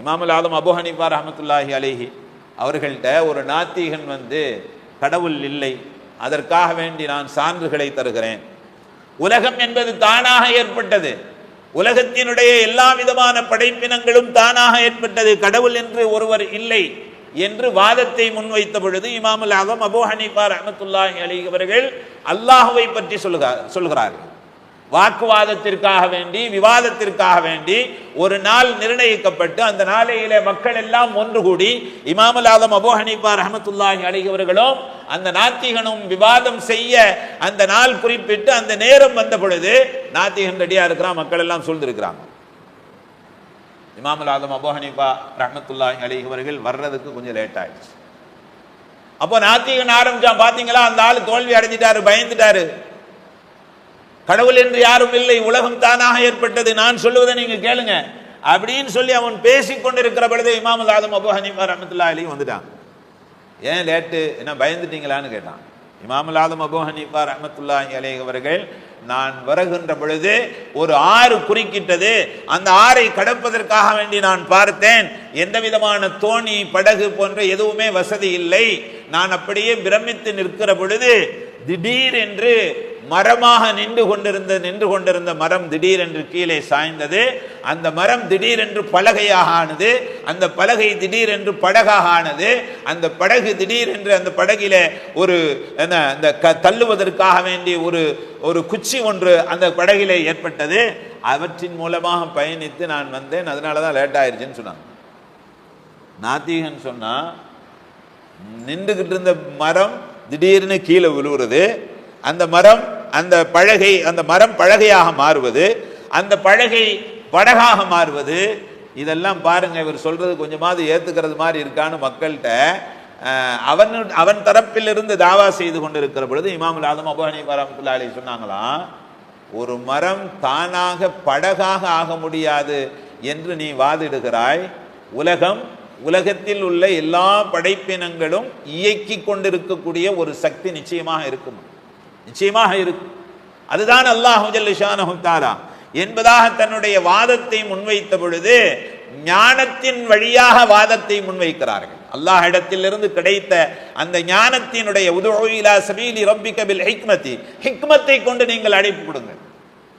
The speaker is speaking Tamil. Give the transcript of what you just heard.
இமாமுல் ஆலம் அபு ஹனீஃபா ரஹமத்துல்லாஹி அலைஹி அவர்கள்ட்ட ஒரு நாத்திகன் வந்து கடவுள் இல்லை அதற்காக வேண்டி நான் சான்றுகளை தருகிறேன். உலகம் என்பது தானாக ஏற்பட்டது. உலகத்தினுடைய எல்லா விதமான படைப்பினங்களும் தானாக ஏற்பட்டது. கடவுள் என்று ஒருவர் இல்லை என்று வாதத்தை முன்வைத்த பொழுது இமாமுல் ஆலம் அபு ஹனீஃபா ரஹமத்துல்லாஹி அலைஹி அவர்கள் அல்லாஹுவை பற்றி சொல்லுகிறார் சொல்கிறார்கள் வாக்குவாதத்திற்காக வேண்டி விவாதத்திற்காக வேண்டி ஒரு நாள் நிர்ணயிக்கப்பட்டு அந்த நாளையிலே மக்கள் எல்லாம் ஒன்று கூடி இமாமலாதம் ஆலம் அபு ஹனீஃபா ரஹமத்துல்லாஹி அலைஹி அந்த நாத்திகனும் விவாதம் செய்ய அந்த நாள் குறிப்பிட்டு அந்த நேரம் வந்த பொழுது நாத்திகன் ரெடியா இருக்கிறான் மக்கள் எல்லாம் சூழ்ந்திருக்கிறாங்க. இமாமுல் ஆலம் அபு ஹனீஃபா ரஹமத்துல்லாஹி அலைஹி அவர்கள் வர்றதுக்கு கொஞ்சம் லேட் ஆயிடுச்சு. அப்போ நாத்திகன் ஆரம்பிச்சான் பாத்தீங்களா? அந்த ஆள் தோல்வி அடைஞ்சிட்டாரு பயந்துட்டாரு. கடவுள் என்று யாரும் இல்லை உலகம் தானாக ஏற்பட்டது. நான் சொல்லுவதை நீங்க கேளுங்க. அப்படின்னு சொல்லி அவன் பேசி கொண்டிருக்கிற பொழுது இமாமுல் ஆதம் அபு ஹனீஃபா ரஹமத்துல்லா அலி வந்துட்டான். ஏன் லேட்டு? என்ன பயந்துட்டீங்களான்னு கேட்டான். இமாமுல் ஆதம் அபு ஹனீஃபா ரஹமத்துல்லா அலி அவர்கள் நான் வருகின்ற பொழுது ஒரு ஆறு குறுக்கிட்டது. அந்த ஆறை கடப்பதற்காக வேண்டி நான் பார்த்தேன். எந்த விதமான தோணி படகு போன்ற எதுவுமே வசதி இல்லை. நான் அப்படியே பிரமித்து நிற்கிற பொழுது திடீர் என்று மரமாக நின்று கொண்டிருந்த நின்று கொண்டிருந்த மரம் திடீரென்று கீழே சாய்ந்தது. அந்த மரம் திடீரென்று பலகையாக ஆனது. அந்த பலகை திடீரென்று படகாக ஆனது. அந்த படகு திடீரென்று அந்த படகில ஒரு என்ன அந்த க தள்ளுவதற்காக வேண்டி ஒரு ஒரு குச்சி ஒன்று அந்த படகிலே ஏற்பட்டது. அவற்றின் மூலமாக பயணித்து நான் வந்தேன். அதனால தான் லேட் ஆயிடுச்சுன்னு சொன்னாங்க. நாத்திகன் சொன்னா நின்றுகிட்டு இருந்த மரம் திடீர்னு கீழே விழுவுறது. அந்த மரம் அந்த பழகை அந்த மரம் பழகையாக மாறுவது அந்த பழகை படகாக மாறுவது இதெல்லாம் பாருங்க இவர் சொல்றது கொஞ்சமாவது ஏத்துக்கிறது மாதிரி இருக்கான்னு மக்கள்கிட்ட அவன் அவன் தரப்பிலிருந்து தாவா செய்து கொண்டிருக்கிற பொழுது இமாமுல் ஆதம் அபுஹனி வரமத்துல்லா அலி சொன்னாங்களாம் ஒரு மரம் தானாக படகாக ஆக முடியாது என்று நீ வாதிடுகிறாய். உலகம் உலகத்தில் உள்ள எல்லா படைப்பினங்களும் இயக்கி கொண்டிருக்கக்கூடிய ஒரு சக்தி நிச்சயமாக இருக்கும்? நிச்சயமாக இருக்கும். அதுதான் அல்லாஹு ஜல்லிஷானஹு என்பதாக தன்னுடைய வாதத்தை முன்வைத்த பொழுது ஞானத்தின் வழியாக வாதத்தை முன்வைக்கிறார்கள். அல்லாஹ் இடத்திலிருந்து கிடைத்த அந்த ஞானத்தினுடைய உதவியிலா சபீலி ரம்பிக்கபில் பில் ஹிக்மதி. ஹிக்மத்தை கொண்டு நீங்கள் அழைப்பு கொடுங்கள்.